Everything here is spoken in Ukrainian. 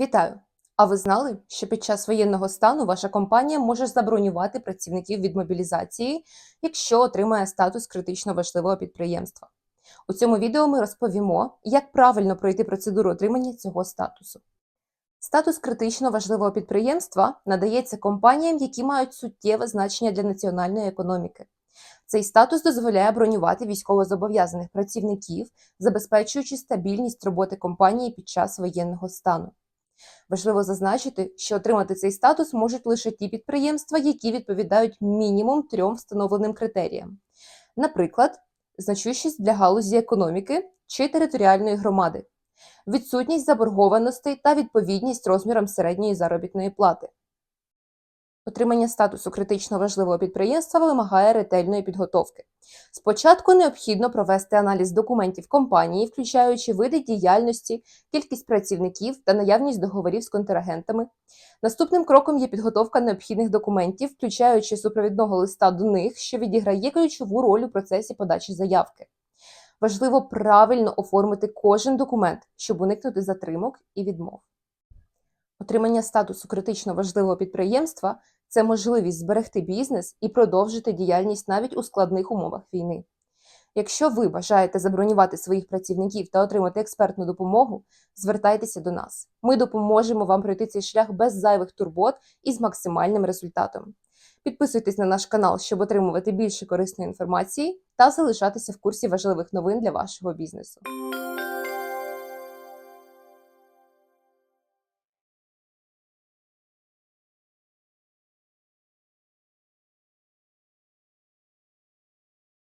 Вітаю! А ви знали, що під час воєнного стану ваша компанія може забронювати працівників від мобілізації, якщо отримає статус критично важливого підприємства? У цьому відео ми розповімо, як правильно пройти процедуру отримання цього статусу. Статус критично важливого підприємства надається компаніям, які мають суттєве значення для національної економіки. Цей статус дозволяє бронювати військовозобов'язаних працівників, забезпечуючи стабільність роботи компанії під час воєнного стану. Важливо зазначити, що отримати цей статус можуть лише ті підприємства, які відповідають мінімум трьом встановленим критеріям, наприклад, значущість для галузі економіки чи територіальної громади, відсутність заборгованостей та відповідність розмірам середньої заробітної плати. Отримання статусу критично важливого підприємства вимагає ретельної підготовки. Спочатку необхідно провести аналіз документів компанії, включаючи види діяльності, кількість працівників та наявність договорів з контрагентами. Наступним кроком є підготовка необхідних документів, включаючи супровідного листа до них, що відіграє ключову роль у процесі подачі заявки. Важливо правильно оформити кожен документ, щоб уникнути затримок і відмов. Отримання статусу критично важливого підприємства це можливість зберегти бізнес і продовжити діяльність навіть у складних умовах війни. Якщо ви бажаєте забронювати своїх працівників та отримати експертну допомогу, звертайтеся до нас. Ми допоможемо вам пройти цей шлях без зайвих турбот і з максимальним результатом. Підписуйтесь на наш канал, щоб отримувати більше корисної інформації та залишатися в курсі важливих новин для вашого бізнесу.